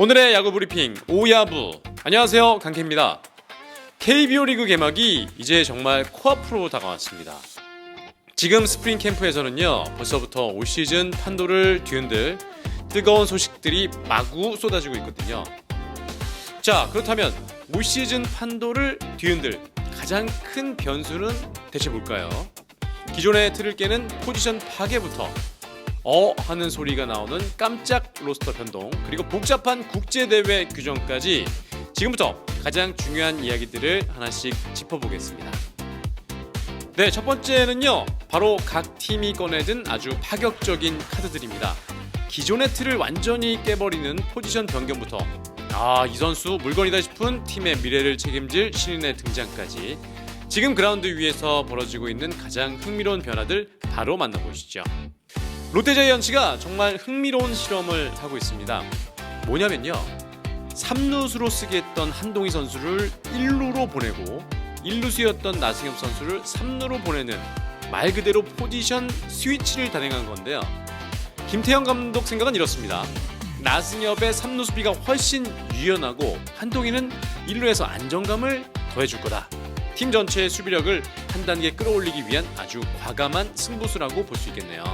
오늘의 야구 브리핑 오야부 안녕하세요 강케입니다. KBO 리그 개막이 이제 정말 코앞으로 다가왔습니다. 지금 스프링 캠프에서는요 벌써부터 올 시즌 판도를 뒤흔들 뜨거운 소식들이 마구 쏟아지고 있거든요. 자 그렇다면 올 시즌 판도를 뒤흔들 가장 큰 변수는 대체 뭘까요? 기존의 틀을 깨는 포지션 파괴부터 어 하는 소리가 나오는 깜짝 로스터 변동 그리고 복잡한 국제 대회 규정까지 지금부터 가장 중요한 이야기들을 하나씩 짚어보겠습니다. 네, 첫 번째는요. 바로 각 팀이 꺼내든 아주 파격적인 카드들입니다. 기존의 틀을 완전히 깨버리는 포지션 변경부터 아, 이 선수 물건이다 싶은 팀의 미래를 책임질 신인의 등장까지 지금 그라운드 위에서 벌어지고 있는 가장 흥미로운 변화들 바로 만나보시죠. 롯데자이언츠가 정말 흥미로운 실험을 하고 있습니다. 뭐냐면요. 3루수로 쓰게 했던 한동희 선수를 1루로 보내고 1루수였던 나승엽 선수를 3루로 보내는 말 그대로 포지션 스위치를 단행한 건데요. 김태형 감독 생각은 이렇습니다. 나승엽의 3루 수비가 훨씬 유연하고 한동희는 1루에서 안정감을 더해줄 거다. 팀 전체의 수비력을 한 단계 끌어올리기 위한 아주 과감한 승부수라고 볼 수 있겠네요.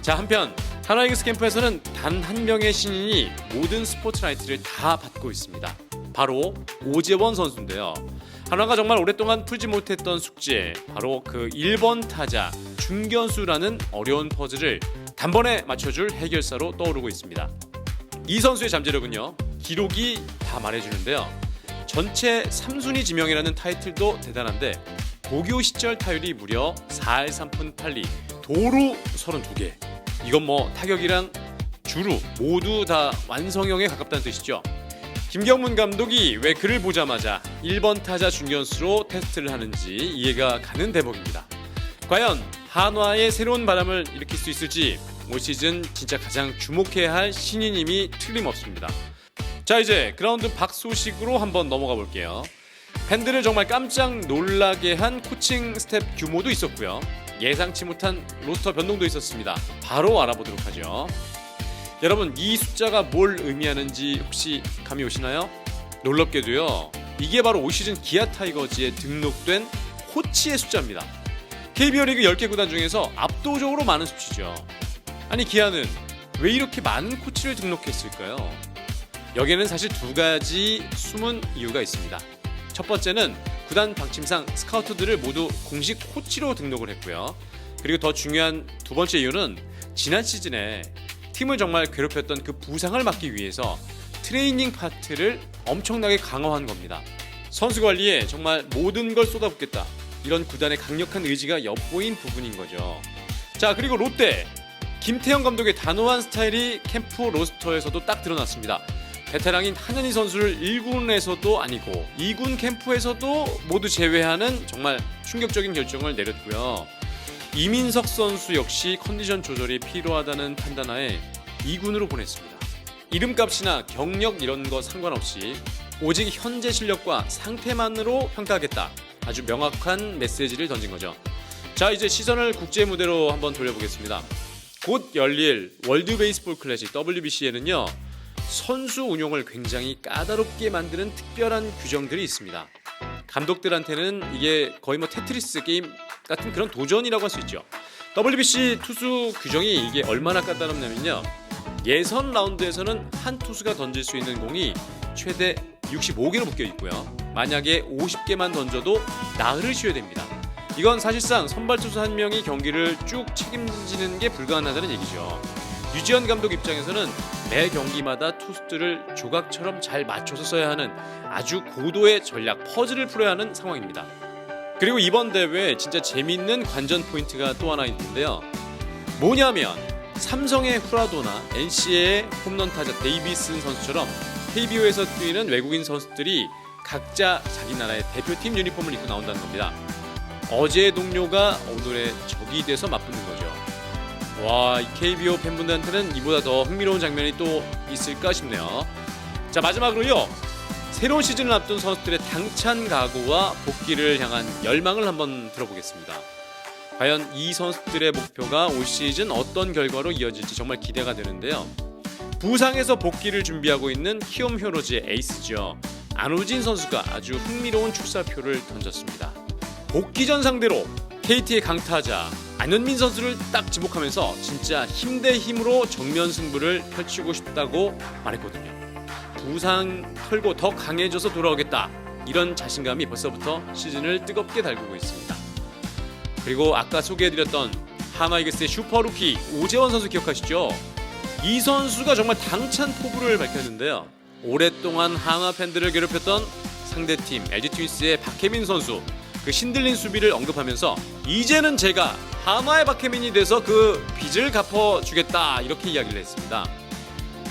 자 한편 하나이글스 캠프에서는 단 한 명의 신인이 모든 스포트라이트를 다 받고 있습니다. 바로 오재원 선수인데요. 하나가 정말 오랫동안 풀지 못했던 숙제, 바로 그 1번 타자 중견수라는 어려운 퍼즐을 단번에 맞춰줄 해결사로 떠오르고 있습니다. 이 선수의 잠재력은요, 기록이 다 말해주는데요. 전체 3순위 지명이라는 타이틀도 대단한데 고교 시절 타율이 무려 4할 3푼 8리, 도루 32개. 이건 뭐 타격이랑 주루 모두 다 완성형에 가깝다는 뜻이죠. 김경문 감독이 왜 그를 보자마자 1번 타자 중견수로 테스트를 하는지 이해가 가는 대목입니다. 과연 한화의 새로운 바람을 일으킬 수 있을지 올 시즌 진짜 가장 주목해야 할 신인임이 틀림없습니다. 자 이제 그라운드 박 소식으로 한번 넘어가 볼게요. 팬들을 정말 깜짝 놀라게 한 코칭 스텝 규모도 있었고요. 예상치 못한 로스터 변동도 있었습니다. 바로 알아보도록 하죠. 여러분 이 숫자가 뭘 의미하는지 혹시 감이 오시나요? 놀랍게도요. 이게 바로 올 시즌 기아 타이거즈에 등록된 코치의 숫자입니다. KBO 리그 10개 구단 중에서 압도적으로 많은 수치죠. 아니 기아는 왜 이렇게 많은 코치를 등록했을까요? 여기에는 사실 두 가지 숨은 이유가 있습니다. 첫 번째는 구단 방침상 스카우터들을 모두 공식 코치로 등록을 했고요. 그리고 더 중요한 두 번째 이유는 지난 시즌에 팀을 정말 괴롭혔던 그 부상을 막기 위해서 트레이닝 파트를 엄청나게 강화한 겁니다. 선수 관리에 정말 모든 걸 쏟아붓겠다. 이런 구단의 강력한 의지가 엿보인 부분인 거죠. 자, 그리고 롯데 김태형 감독의 단호한 스타일이 캠프 로스터에서도 딱 드러났습니다. 베테랑인 한현희 선수를 1군에서도 아니고 2군 캠프에서도 모두 제외하는 정말 충격적인 결정을 내렸고요. 이민석 선수 역시 컨디션 조절이 필요하다는 판단하에 2군으로 보냈습니다. 이름값이나 경력 이런 거 상관없이 오직 현재 실력과 상태만으로 평가하겠다. 아주 명확한 메시지를 던진 거죠. 자, 이제 시선을 국제 무대로 한번 돌려보겠습니다. 곧 열릴 월드 베이스볼 클래식 WBC에는요. 선수 운용을 굉장히 까다롭게 만드는 특별한 규정들이 있습니다. 감독들한테는 이게 거의 뭐 테트리스 게임 같은 그런 도전이라고 할 수 있죠. WBC 투수 규정이 이게 얼마나 까다롭냐면요. 예선 라운드에서는 한 투수가 던질 수 있는 공이 최대 65개로 묶여 있고요. 만약에 50개만 던져도 나흘을 쉬어야 됩니다. 이건 사실상 선발 투수 한 명이 경기를 쭉 책임지는 게 불가능하다는 얘기죠. 유지현 감독 입장에서는 매 경기마다 투수들을 조각처럼 잘 맞춰서 써야 하는 아주 고도의 전략 퍼즐을 풀어야 하는 상황입니다. 그리고 이번 대회 진짜 재밌는 관전 포인트가 또 하나 있는데요. 뭐냐면 삼성의 후라도나 NC의 홈런 타자 데이비슨 선수처럼 KBO에서 뛰는 외국인 선수들이 각자 자기 나라의 대표팀 유니폼을 입고 나온다는 겁니다. 어제의 동료가 오늘의 적이 돼서 맞붙는 거죠. 와, 이 KBO 팬분들한테는 이보다 더 흥미로운 장면이 또 있을까 싶네요. 자, 마지막으로요. 새로운 시즌을 앞둔 선수들의 당찬 각오와 복귀를 향한 열망을 한번 들어보겠습니다. 과연 이 선수들의 목표가 올 시즌 어떤 결과로 이어질지 정말 기대가 되는데요. 부상에서 복귀를 준비하고 있는 키움 히어로즈의 에이스죠. 안우진 선수가 아주 흥미로운 출사표를 던졌습니다. 복귀전 상대로 KT의 강타자 안현민 선수를 딱 지목하면서 진짜 힘 대 힘으로 정면 승부를 펼치고 싶다고 말했거든요. 부상 털고 더 강해져서 돌아오겠다. 이런 자신감이 벌써부터 시즌을 뜨겁게 달구고 있습니다. 그리고 아까 소개해드렸던 하나이글스의 슈퍼루키 오재원 선수 기억하시죠? 이 선수가 정말 당찬 포부를 밝혔는데요. 오랫동안 한화 팬들을 괴롭혔던 상대팀 LG 트윈스의 박혜민 선수 그 신들린 수비를 언급하면서 이제는 제가 한화의 박혜민이 돼서 그 빚을 갚아주겠다 이렇게 이야기를 했습니다.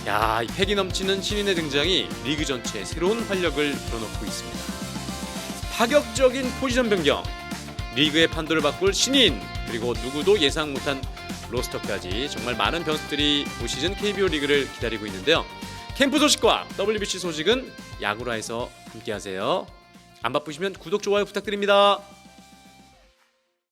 야, 이 패기 넘치는 신인의 등장이 리그 전체에 새로운 활력을 불어넣고 있습니다. 파격적인 포지션 변경, 리그의 판도를 바꿀 신인, 그리고 누구도 예상 못한 로스터까지 정말 많은 변수들이 올 시즌 KBO 리그를 기다리고 있는데요. 캠프 소식과 WBC 소식은 야구라에서 함께하세요. 안 바쁘시면 구독 좋아요 부탁드립니다.